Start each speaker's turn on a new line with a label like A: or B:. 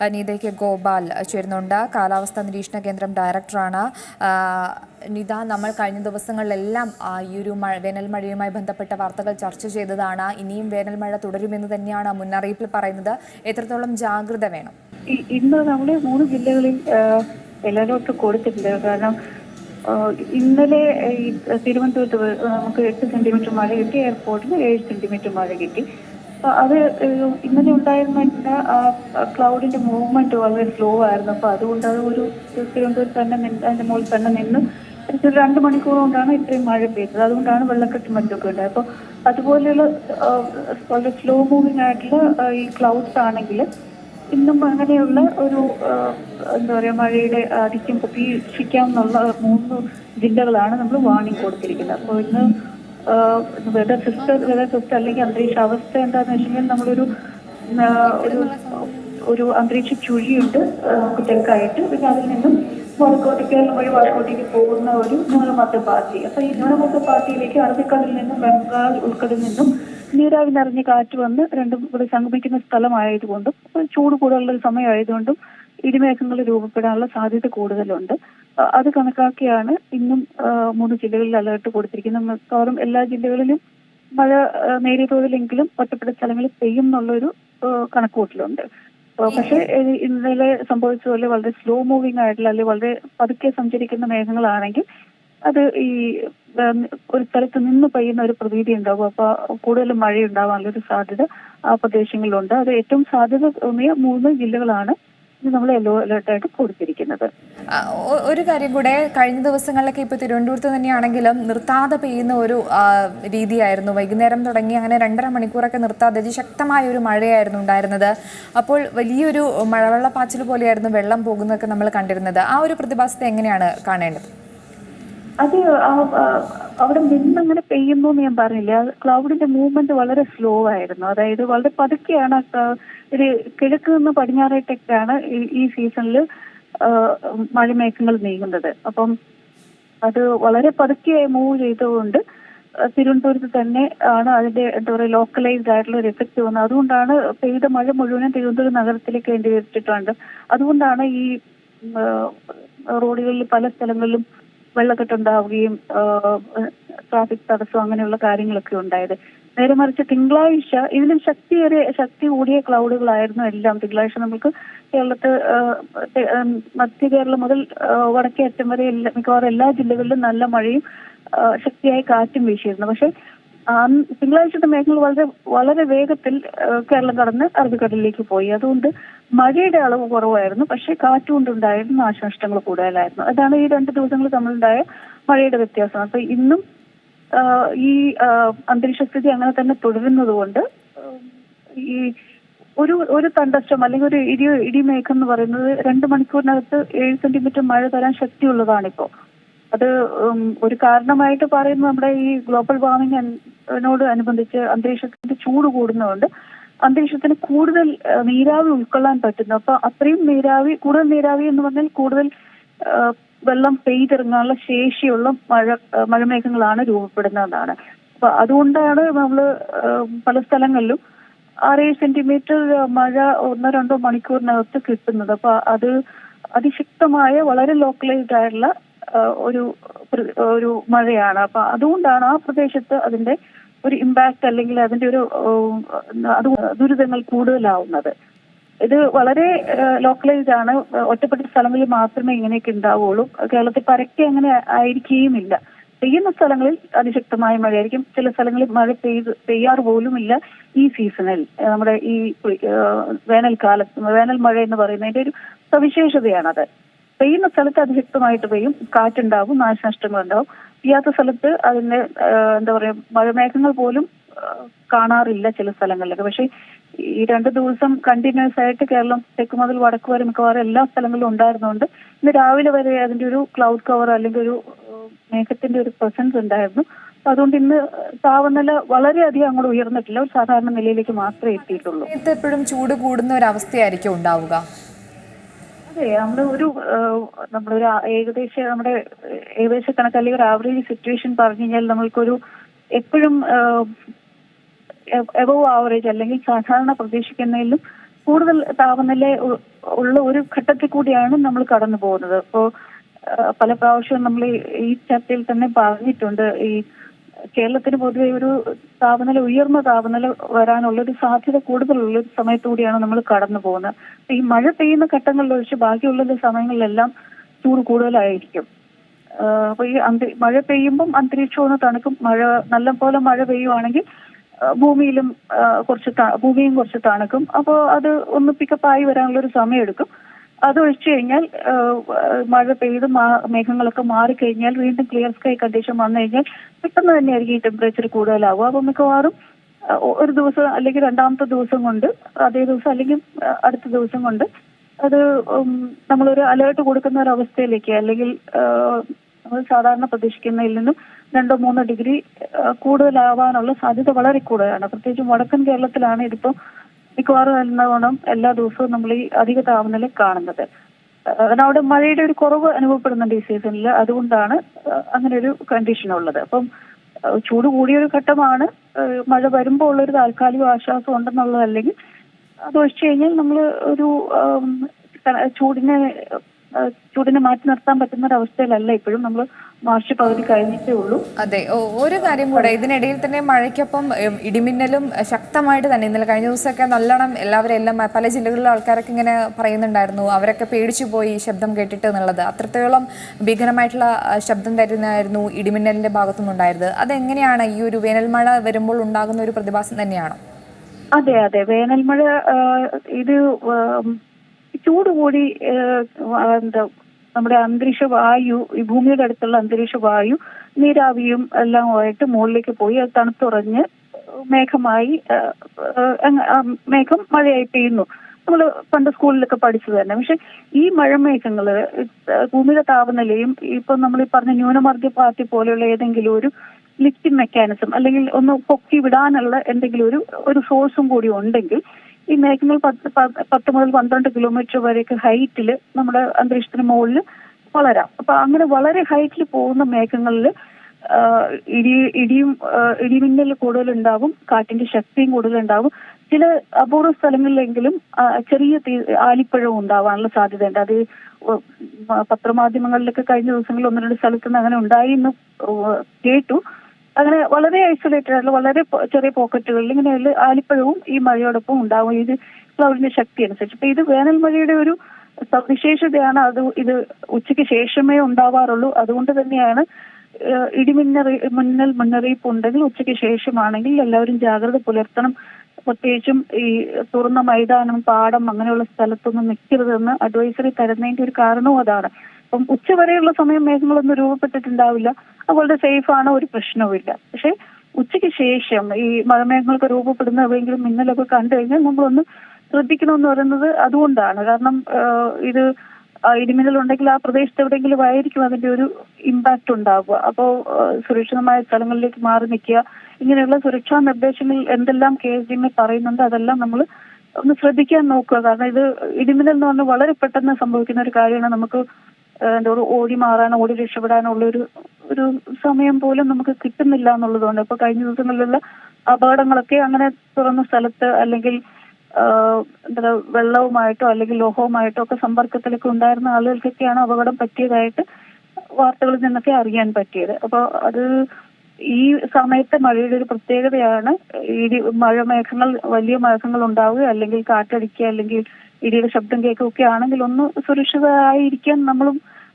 A: Nita K Gopal ചേരുന്നുണ്ട്. കാലാവസ്ഥാ നിരീക്ഷണ കേന്ദ്രം ഡയറക്ടറാണ്. നിത നമ്മൾ കഴിഞ്ഞ ദിവസങ്ങളിലെല്ലാം ഈ ഒരു മഴ വേനൽ മഴയുമായി ബന്ധപ്പെട്ട വാർത്തകൾ ചർച്ച ചെയ്തതാണ്. ഇനിയും വേനൽ മഴ തുടരുമെന്ന് തന്നെയാണ് മുന്നറിയിപ്പിൽ പറയുന്നത്. എത്രത്തോളം ജാഗ്രത വേണം?
B: ഇന്ന് നമ്മുടെ മൂന്ന് ജില്ലകളിൽ എല്ലായിടത്തും കൊടുത്തിട്ടുണ്ട് കാരണം ഇന്നലെ തിരുവനന്തപുരത്ത് നമുക്ക് എട്ട് സെന്റിമീറ്റർ മഴ കിട്ടി എയർപോർട്ടിൽ ഏഴ് സെന്റിമീറ്റർ മഴ കിട്ടി. അത് ഇന്നലെ ഉണ്ടായിരുന്ന ക്ലൗഡിന്റെ മൂവ്മെന്റ് വളരെ സ്ലോ ആയിരുന്നു. അപ്പൊ അതുകൊണ്ട് അത് ഒരു തിരുവനന്തപുരത്ത് തന്നെ അതിന്റെ മുകളിൽ തന്നെ നിന്ന് ഒരു രണ്ട് മണിക്കൂർ കൊണ്ടാണ് ഇത്രയും മഴ പെയ്തത്. അതുകൊണ്ടാണ് വെള്ളക്കെട്ട് മറ്റൊക്കെ ഉണ്ടായത്. അപ്പോൾ അതുപോലെയുള്ള വളരെ സ്ലോ മൂവിങ് ആയിട്ടുള്ള ഈ ക്ലൗഡ്സ് ആണെങ്കിൽ ഇന്നും അങ്ങനെയുള്ള ഒരു എന്താ പറയാ മഴയുടെ ആധിക്യം പ്രതീക്ഷിക്കാമെന്നുള്ള മൂന്ന് ജില്ലകളാണ് നമ്മൾ വാണിംഗ് കൊടുത്തിരിക്കുന്നത്. അപ്പോൾ ഇന്ന് വെതർ സിസ്റ്റർ വെതർ സിസ്റ്റർ അല്ലെങ്കിൽ അന്തരീക്ഷ അവസ്ഥ എന്താന്ന് വെച്ചിട്ടുണ്ടെങ്കിൽ നമ്മളൊരു ഒരു ഒരു അന്തരീക്ഷ ചുഴിയുണ്ട് കുട്ടികൾക്കായിട്ട്. പിന്നെ അതിൽ നിന്നും വടക്കോട്ടേക്ക് വഴി വടക്കോട്ടേക്ക് പോകുന്ന ഒരു ന്യൂനമർദ്ദ പാർട്ടി. അപ്പൊ ഈ ന്യൂനമർദ്ദ പാർട്ടിയിലേക്ക് അറബിക്കടലിൽ നിന്നും ബംഗാൾ ഉൾക്കടലിൽ നിന്നും നീരാവി നിറഞ്ഞ കാറ്റ് വന്ന് രണ്ടും കൂടി സംഗമിക്കുന്ന സ്ഥലമായതുകൊണ്ടും ചൂട് കൂടുതലുള്ള സമയമായതുകൊണ്ടും ഇടിമേഘങ്ങൾ രൂപപ്പെടാനുള്ള സാധ്യത കൂടുതലുണ്ട്. അത് കണക്കാക്കിയാണ് ഇന്നും മൂന്ന് ജില്ലകളിൽ അലേർട്ട് കൊടുത്തിരിക്കുന്നത്. മിക്കവാറും എല്ലാ ജില്ലകളിലും മഴ നേരിയ തോതിലെങ്കിലും ഒറ്റപ്പെട്ട സ്ഥലങ്ങളിൽ പെയ്യും എന്നുള്ളൊരു കണക്കുകൂട്ടലുണ്ട്. പക്ഷേ ഇന്നലെ സംഭവിച്ച പോലെ വളരെ സ്ലോ മൂവിങ് ആയിട്ടുള്ള അല്ലെങ്കിൽ വളരെ പതുക്കെ സഞ്ചരിക്കുന്ന മേഘങ്ങളാണെങ്കിൽ അത് ഈ ഒരു സ്ഥലത്ത് നിന്ന് പെയ്യുന്ന ഒരു പ്രതീതി ഉണ്ടാകും അപ്പൊ കൂടുതൽ മഴ ഉണ്ടാവാനുള്ള ഒരു സാധ്യത ആ പ്രദേശങ്ങളിലുണ്ട്. അത് ഏറ്റവും സാധ്യത തോന്നിയ മൂന്ന് ജില്ലകളാണ് ഇത് നമ്മൾ യെല്ലോ അലേർട്ടായിട്ട് കൊടുത്തിരിക്കുന്നത്.
A: ഒരു കാര്യം കൂടെ കഴിഞ്ഞ ദിവസങ്ങളിലൊക്കെ ഇപ്പോൾ തിരുവനന്തപുരത്ത് തന്നെയാണെങ്കിലും നിർത്താതെ പെയ്യുന്ന ഒരു രീതിയായിരുന്നു. വൈകുന്നേരം തുടങ്ങി അങ്ങനെ രണ്ടര മണിക്കൂറൊക്കെ നിർത്താതെ ശക്തമായ ഒരു മഴയായിരുന്നു ഉണ്ടായിരുന്നത്. അപ്പോൾ വലിയൊരു മഴവെള്ളപ്പാച്ചിൽ പോലെയായിരുന്നു വെള്ളം പോകുന്നതൊക്കെ നമ്മൾ കണ്ടിരുന്നത്. ആ ഒരു പ്രതിഭാസത്തെ എങ്ങനെയാണ് കാണേണ്ടത്?
B: അത് അവിടെ നിന്ന് അങ്ങനെ പെയ്യുന്നു എന്ന് ഞാൻ പറഞ്ഞില്ല? ക്ലൗഡിന്റെ മൂവ്മെന്റ് വളരെ സ്ലോ ആയിരുന്നു. അതായത് വളരെ പതുക്കെയാണ് ഒരു കിഴക്ക് നിന്ന് പടിഞ്ഞാറേട്ടൊക്കെയാണ് ഈ- സീസണിൽ മഴമേഘങ്ങൾ നീങ്ങുന്നത്. അപ്പം അത് വളരെ പതുക്കെ മൂവ് ചെയ്തുകൊണ്ട് തിരുവനന്തപുരത്ത് തന്നെ ആണ് അതിന്റെ എന്താ പറയുക ലോക്കലൈസ്ഡ് ആയിട്ടുള്ള ഒരു എഫക്ട് വന്നത്. അതുകൊണ്ടാണ് പെയ്ത മഴ മുഴുവനും തിരുവനന്തപുരം നഗരത്തിലേക്ക് കേന്ദ്രീകരിച്ചിട്ടുണ്ട് അതുകൊണ്ടാണ് ഈ റോഡുകളിൽ പല സ്ഥലങ്ങളിലും വെള്ളക്കെട്ടുണ്ടാവുകയും ട്രാഫിക് തടസ്സം അങ്ങനെയുള്ള കാര്യങ്ങളൊക്കെ ഉണ്ടായത്. നേരെ മറിച്ച് തിങ്കളാഴ്ച ഇതിലും ശക്തിയേറിയ ശക്തി കൂടിയ ക്ലൗഡുകളായിരുന്നു എല്ലാം. തിങ്കളാഴ്ച നമുക്ക് കേരളത്ത് ആ, തെ- മധ്യ കേരളം മുതൽ വടക്കേ അറ്റം വരെ എല്ലാ മിക്കവാറും എല്ലാ ജില്ലകളിലും നല്ല മഴയും ശക്തിയായ കാറ്റും വീശിയിരുന്നു. പക്ഷെ തിങ്കളാഴ്ചത്തെ മേഘങ്ങൾ വളരെ വളരെ വേഗത്തിൽ കേരളം കടന്ന് അറബിക്കടലിലേക്ക് പോയി. അതുകൊണ്ട് മഴയുടെ അളവ് കുറവായിരുന്നു. പക്ഷെ കാറ്റുകൊണ്ടുണ്ടായിരുന്ന നാശനഷ്ടങ്ങൾ കൂടുതലായിരുന്നു. അതാണ് ഈ രണ്ട് ദിവസങ്ങൾ തമ്മിലുണ്ടായ മഴയുടെ വ്യത്യാസം. അപ്പൊ ഇന്നും ഈ അന്തരീക്ഷ സ്ഥിതി അങ്ങനെ തന്നെ തുടരുന്നത് കൊണ്ട് ഈ ഒരു ഒരു തണ്ടസ്റ്റം അല്ലെങ്കിൽ ഒരു ഇടി ഇടിമേഘം എന്ന് പറയുന്നത് രണ്ട് മണിക്കൂറിനകത്ത് ഏഴ് സെന്റിമീറ്റർ മഴ തരാൻ ശക്തിയുള്ളതാണിപ്പോ. അത് ഒരു കാരണമായിട്ട് പറയുന്നത് നമ്മുടെ ഈ ഗ്ലോബൽ വാർമിങ്ങിനോട് അനുബന്ധിച്ച് അന്തരീക്ഷത്തിന്റെ ചൂട് കൂടുന്നതുകൊണ്ട് അന്തരീക്ഷത്തിന് കൂടുതൽ നീരാവി ഉൾക്കൊള്ളാൻ പറ്റുന്നു. അപ്പൊ അത്രയും നീരാവി കൂടുതൽ നീരാവി എന്ന് പറഞ്ഞാൽ കൂടുതൽ വെള്ളം പെയ്തിറങ്ങാനുള്ള ശേഷിയുള്ള മഴ മഴമേഘങ്ങളാണ് രൂപപ്പെടുന്നതാണ് അപ്പൊ അതുകൊണ്ടാണ് നമ്മൾ പല സ്ഥലങ്ങളിലും ആറേഴ് സെന്റിമീറ്റർ മഴ ഒന്നോ രണ്ടോ മണിക്കൂറിനകത്ത് കിട്ടുന്നത്. അപ്പൊ അത് അതിശക്തമായ വളരെ ലോക്കലൈസ്ഡ് ആയിട്ടുള്ള ഒരു ഒരു മഴയാണ്. അപ്പൊ അതുകൊണ്ടാണ് ആ പ്രദേശത്ത് അതിന്റെ ഒരു ഇമ്പാക്ട് അല്ലെങ്കിൽ അതിന്റെ ഒരു ദുരിതങ്ങൾ കൂടുതലാവുന്നത്. ഇത് വളരെ ലോക്കലൈസ്ഡ് ആണ്. ഒറ്റപ്പെട്ട സ്ഥലങ്ങളിൽ മാത്രമേ ഇങ്ങനെയൊക്കെ ഉണ്ടാവുള്ളൂ. കേരളത്തിൽ പരക്കെ അങ്ങനെ ആയിരിക്കുകയുമില്ല. പെയ്യുന്ന സ്ഥലങ്ങളിൽ അതിശക്തമായ മഴയായിരിക്കും. ചില സ്ഥലങ്ങളിൽ മഴ പെയ്ത് പെയ്യാറ് പോലുമില്ല ഈ സീസണിൽ നമ്മുടെ ഈ വേനൽക്കാലത്ത് വേനൽ മഴ എന്ന് പറയുന്നതിന്റെ ഒരു സവിശേഷതയാണത്. പെയ്യുന്ന സ്ഥലത്ത് അതിശക്തമായിട്ട് പെയ്യും. കാറ്റുണ്ടാവും നാശനഷ്ടങ്ങൾ ഉണ്ടാവും പെയ്യാത്ത സ്ഥലത്ത് അതിന്റെ എന്താ പറയാ മഴമേഘങ്ങൾ പോലും കാണാറില്ല ചില സ്ഥലങ്ങളിലൊക്കെ. പക്ഷേ ഈ രണ്ട് ദിവസം കണ്ടിന്യൂസ് ആയിട്ട് കേരളം തെക്ക് മുതൽ വടക്ക് വരെ മിക്കവാറും എല്ലാ സ്ഥലങ്ങളിലും ഉണ്ടായിരുന്നുകൊണ്ട് ഇന്ന് രാവിലെ വരെ അതിന്റെ ഒരു ക്ലൗഡ് കവർ അല്ലെങ്കിൽ ഒരു മേഘത്തിന്റെ ഒരു പ്രസൻസ് ഉണ്ടായിരുന്നു. അപ്പൊ അതുകൊണ്ട് ഇന്ന് താപനില വളരെയധികം അങ്ങോട്ട് ഉയർന്നിട്ടില്ല. ഒരു സാധാരണ നിലയിലേക്ക് മാത്രമേ എത്തിയിട്ടുള്ളൂ.
A: എപ്പോഴും ചൂട് കൂടുന്ന ഒരു അവസ്ഥയായിരിക്കും ഉണ്ടാവുക.
B: അതെ നമ്മൾ ഒരു നമ്മളൊരു ഏകദേശം നമ്മുടെ ഏകദേശ കണക്ക് അല്ലെങ്കിൽ ഒരു ആവറേജ് സിറ്റുവേഷൻ പറഞ്ഞു കഴിഞ്ഞാൽ നമ്മൾക്കൊരു എപ്പോഴും എബവ് ആവറേജ് അല്ലെങ്കിൽ സാധാരണ പ്രതീക്ഷിക്കുന്നതിലും കൂടുതൽ താപനില ഉള്ള ഒരു ഘട്ടത്തിൽ കൂടിയാണ് നമ്മൾ കടന്നു പോകുന്നത്. അപ്പോ പല പ്രാവശ്യവും നമ്മൾ ഈ- ചർച്ചയിൽ തന്നെ പറഞ്ഞിട്ടുണ്ട്. ഈ കേരളത്തിന് പൊതുവെ ഒരു താപനില ഉയർന്ന താപനില വരാനുള്ള ഒരു സാധ്യത കൂടുതലുള്ള ഒരു സമയത്തൂടിയാണ് നമ്മൾ കടന്നു പോകുന്നത്. ഈ മഴ പെയ്യുന്ന ഘട്ടങ്ങളിൽ ഒഴിച്ച് ബാക്കിയുള്ള സമയങ്ങളിലെല്ലാം ചൂട് കൂടുതലായിരിക്കും. അപ്പൊ ഈ അന്തരി മഴ പെയ്യുമ്പം അന്തരീക്ഷം ഒന്ന് തണുക്കും മഴ നല്ല പോലെ മഴ പെയ്യുവാണെങ്കിൽ ഭൂമിയിലും കുറച്ച് ഭൂമിയും കുറച്ച് തണുക്കും. അപ്പോൾ അത് ഒന്ന് പിക്കപ്പായി വരാനുള്ള ഒരു സമയം എടുക്കും അത് ഒഴിച്ചു കഴിഞ്ഞാൽ മഴ പെയ്ത് മേഘങ്ങളൊക്കെ മാറിക്കഴിഞ്ഞാൽ വീണ്ടും ക്ലിയർ സ്കൈ കണ്ടീഷൻ വന്നു കഴിഞ്ഞാൽ പെട്ടെന്ന് തന്നെയായിരിക്കും ഈ ടെമ്പറേച്ചർ കൂടുതലാവുക. അപ്പോൾ മിക്കവാറും ഒരു ദിവസം അല്ലെങ്കിൽ രണ്ടാമത്തെ ദിവസം കൊണ്ട് അതേ ദിവസം അല്ലെങ്കിൽ അടുത്ത ദിവസം കൊണ്ട് അത് നമ്മളൊരു അലേർട്ട് കൊടുക്കുന്ന ഒരു അവസ്ഥയിലേക്ക് അല്ലെങ്കിൽ നമ്മൾ സാധാരണ പ്രതീക്ഷിക്കുന്നതിൽ നിന്നും രണ്ടോ മൂന്നോ ഡിഗ്രി കൂടുതലാവാനുള്ള സാധ്യത വളരെ കൂടുതലാണ്. പ്രത്യേകിച്ചും വടക്കൻ കേരളത്തിലാണ് ഇതിപ്പോ മിക്കവാറും എന്നോണം എല്ലാ ദിവസവും നമ്മൾ ഈ അധിക താപനില കാണുന്നത്. അവിടെ മഴയുടെ ഒരു കുറവ് അനുഭവപ്പെടുന്നുണ്ട് ഈ സീസണിൽ അതുകൊണ്ടാണ് അങ്ങനെ ഒരു കണ്ടീഷൻ ഉള്ളത്. അപ്പം ചൂട് കൂടിയൊരു ഘട്ടമാണ്. മഴ വരുമ്പോൾ ഉള്ളൊരു താൽക്കാലിക ആശ്വാസം ഉണ്ടെന്നുള്ളതല്ലെങ്കിൽ അത് ഒഴിച്ചു കഴിഞ്ഞാൽ നമ്മൾ ഒരു ചൂടിനെ ചൂടിനെ മാറ്റി നിർത്താൻ പറ്റുന്ന ഒരു അവസ്ഥയിലല്ല ഇപ്പോഴും നമ്മൾ മാർച്ച് പകുതി കഴിഞ്ഞിട്ടേ ഉള്ളൂ.
A: അതെ ഒരു കാര്യം കൂടെ ഇതിനിടയിൽ തന്നെ മഴയ്ക്കൊപ്പം ഇടിമിന്നലും ശക്തമായിട്ട് തന്നെ ഇന്നലെ കഴിഞ്ഞ ദിവസമൊക്കെ നല്ലോണം എല്ലാവരും എല്ലാം പല ജില്ലകളിലെ ആൾക്കാരൊക്കെ ഇങ്ങനെ പറയുന്നുണ്ടായിരുന്നു അവരൊക്കെ പേടിച്ചു പോയി ഈ ശബ്ദം കേട്ടിട്ട് എന്നുള്ളത്. അത്രത്തോളം ഭീകരമായിട്ടുള്ള ശബ്ദം തരുന്നതായിരുന്നു ഇടിമിന്നലിന്റെ ഭാഗത്തുനിന്നുണ്ടായത് അതെങ്ങനെയാണ് ഈ ഒരു വേനൽ മഴ വരുമ്പോൾ ഉണ്ടാകുന്ന ഒരു പ്രതിഭാസം തന്നെയാണോ?
B: അതെ അതെ വേനൽ മഴ ഇത് ചൂട് കൂടി എന്താ നമ്മുടെ അന്തരീക്ഷ വായു ഈ ഭൂമിയുടെ അടുത്തുള്ള അന്തരീക്ഷ വായു നീരാവിയും എല്ലാം ആയിട്ട് മുകളിലേക്ക് പോയി അത് തണുത്തുറഞ്ഞ് മേഘമായി മേഘം മഴയായി പെയ്യുന്നു. നമ്മൾ പണ്ട് സ്കൂളിലൊക്കെ പഠിച്ചത് തന്നെ. പക്ഷെ ഈ മഴമേഘങ്ങൾ ഭൂമിയുടെ താപനിലയും ഇപ്പൊ നമ്മൾ ഈ പറഞ്ഞ ന്യൂനമർദ്ദ പാർട്ടി പോലെയുള്ള ഏതെങ്കിലും ഒരു ലിഫ്റ്റിംഗ് മെക്കാനിസം അല്ലെങ്കിൽ ഒന്ന് പൊക്കി വിടാനുള്ള എന്തെങ്കിലും ഒരു ഒരു സോഴ്സും കൂടി ഉണ്ടെങ്കിൽ ഈ മേഘങ്ങൾ പത്ത് പത്ത് മുതൽ പന്ത്രണ്ട് കിലോമീറ്റർ വരെയൊക്കെ ഹൈറ്റിൽ നമ്മുടെ അന്തരീക്ഷത്തിന് മുകളിൽ വളരാം. അപ്പൊ അങ്ങനെ വളരെ ഹൈറ്റിൽ പോകുന്ന മേഘങ്ങളിൽ ഇടി ഇടിയും ഇടിമിന്നൽ കൂടുതലുണ്ടാവും കാറ്റിന്റെ ശക്തിയും കൂടുതലുണ്ടാവും. ചില അപൂർവ സ്ഥലങ്ങളിലെങ്കിലും ചെറിയ ആലിപ്പഴവും ഉണ്ടാവാനുള്ള സാധ്യതയുണ്ട്. അത് പത്രമാധ്യമങ്ങളിലൊക്കെ കഴിഞ്ഞ ദിവസങ്ങളിൽ ഒന്ന് രണ്ട് സ്ഥലത്ത് നിന്ന് അങ്ങനെ ഉണ്ടായി എന്ന് കേട്ടു. അങ്ങനെ വളരെ ഐസൊലേറ്റഡ് ആയിട്ടുള്ള വളരെ ചെറിയ പോക്കറ്റുകളിൽ ഇങ്ങനെ ആലിപ്പഴവും ഈ മഴയോടൊപ്പം ഉണ്ടാവും. ഇത് ക്ലൗഡിന്റെ ശക്തി അനുസരിച്ച്. ഇത് വേനൽ മഴയുടെ ഒരു സവിശേഷതയാണ്. അത് ഇത് ഉച്ചയ്ക്ക് ശേഷമേ ഉണ്ടാവാറുള്ളൂ. അതുകൊണ്ട് തന്നെയാണ് ഇടിമിന്നറി മിന്നൽ മുന്നറിയിപ്പ് ഉണ്ടെങ്കിൽ ഉച്ചയ്ക്ക് ശേഷമാണെങ്കിൽ എല്ലാവരും ജാഗ്രത പുലർത്തണം. പ്രത്യേകിച്ചും ഈ തുറന്ന മൈതാനം പാടം അങ്ങനെയുള്ള സ്ഥലത്തൊന്നും നിൽക്കരുതെന്ന് അഡ്വൈസറി തരുന്നതിന്റെ ഒരു കാരണവും അതാണ്. അപ്പം ഉച്ചവരെയുള്ള സമയം മേഘങ്ങളൊന്നും രൂപപ്പെട്ടിട്ടുണ്ടാവില്ല. അത് വളരെ സേഫ് ആണ് ഒരു പ്രശ്നവുമില്ല. പക്ഷെ ഉച്ചയ്ക്ക് ശേഷം ഈ മഴമേഘങ്ങളൊക്കെ രൂപപ്പെടുന്ന എവിടെയെങ്കിലും മിന്നലൊക്കെ കണ്ടു കഴിഞ്ഞാൽ നമ്മളൊന്ന് ശ്രദ്ധിക്കണമെന്ന് പറയുന്നത് അതുകൊണ്ടാണ്. കാരണം ഇത് ഇടിമിന്നൽ ഉണ്ടെങ്കിൽ ആ പ്രദേശത്ത് എവിടെയെങ്കിലും ആയിരിക്കും അതിന്റെ ഒരു ഇമ്പാക്ട് ഉണ്ടാവുക. അപ്പോൾ സുരക്ഷിതമായ സ്ഥലങ്ങളിലേക്ക് മാറി നിൽക്കുക. ഇങ്ങനെയുള്ള സുരക്ഷാ നിർദ്ദേശങ്ങൾ എന്തെല്ലാം കെ എസ് ഡി പറയുന്നുണ്ട് അതെല്ലാം നമ്മൾ ഒന്ന് ശ്രദ്ധിക്കാൻ നോക്കുക. കാരണം ഇത് ഇടിമിന്നൽ എന്ന് പറഞ്ഞാൽ വളരെ പെട്ടെന്ന് സംഭവിക്കുന്ന ഒരു കാര്യമാണ്. നമുക്ക് എന്താ ഓടി മാറാനോ ഓടി രക്ഷപ്പെടാനുള്ള ഒരു ഒരു സമയം പോലും നമുക്ക് കിട്ടുന്നില്ല എന്നുള്ളതുകൊണ്ട്. ഇപ്പൊ കഴിഞ്ഞ ദിവസങ്ങളിലുള്ള അപകടങ്ങളൊക്കെ അങ്ങനെ തുറന്ന സ്ഥലത്ത് അല്ലെങ്കിൽ എന്താ വെള്ളവുമായിട്ടോ അല്ലെങ്കിൽ ലോഹവുമായിട്ടോ ഒക്കെ സമ്പർക്കത്തിലൊക്കെ ഉണ്ടായിരുന്ന ആളുകൾക്കൊക്കെയാണ് അപകടം പറ്റിയതായിട്ട് വാർത്തകളിൽ നിന്നൊക്കെ അറിയാൻ പറ്റിയത്. അപ്പോൾ അത് ഈ സമയത്തെ മഴയുടെ ഒരു പ്രത്യേകതയാണ് ഇടി മഴ മേഘങ്ങൾ വലിയ മേഘങ്ങൾ ഉണ്ടാവുക അല്ലെങ്കിൽ കാറ്റടിക്കുക അല്ലെങ്കിൽ ഇടിയുടെ ശബ്ദം കേൾക്കുകയൊക്കെ ആണെങ്കിൽ ഒന്ന് സുരക്ഷിതരായിരിക്കാൻ നമ്മളും